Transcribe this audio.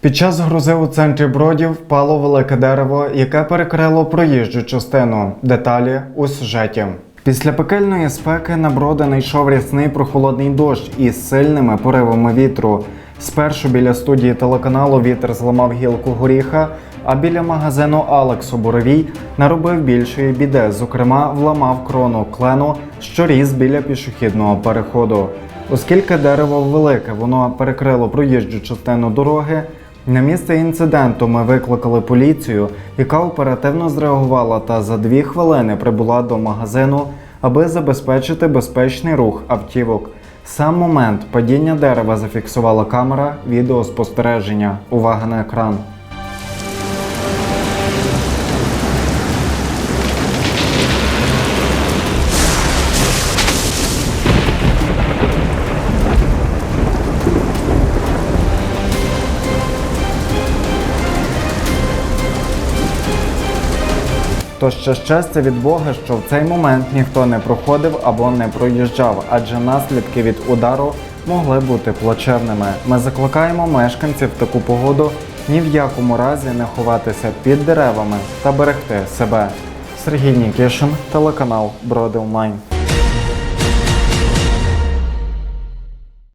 Під час грози у центрі Бродів впало велике дерево, яке перекрило проїжджу частину. Деталі у сюжеті. Після пекельної спеки на броди найшов рясний прохолодний дощ із сильними поривами вітру. Спершу біля студії телеканалу вітер зламав гілку горіха, а біля магазину Алекс у Боровій наробив більшої біди. Зокрема, вламав крону клену, що ріс біля пішохідного переходу. Оскільки дерево велике, воно перекрило проїжджу частину дороги. На місце інциденту ми викликали поліцію, яка оперативно зреагувала та за дві хвилини прибула до магазину, аби забезпечити безпечний рух автівок. Сам момент падіння дерева зафіксувала камера відеоспостереження. Увага на екран. То ще щастя від Бога, що в цей момент ніхто не проходив або не проїжджав, адже наслідки від удару могли бути плачевними. Ми закликаємо мешканців в таку погоду ні в якому разі не ховатися під деревами та берегти себе. Сергій Нікішин, телеканал Броди Онлайн.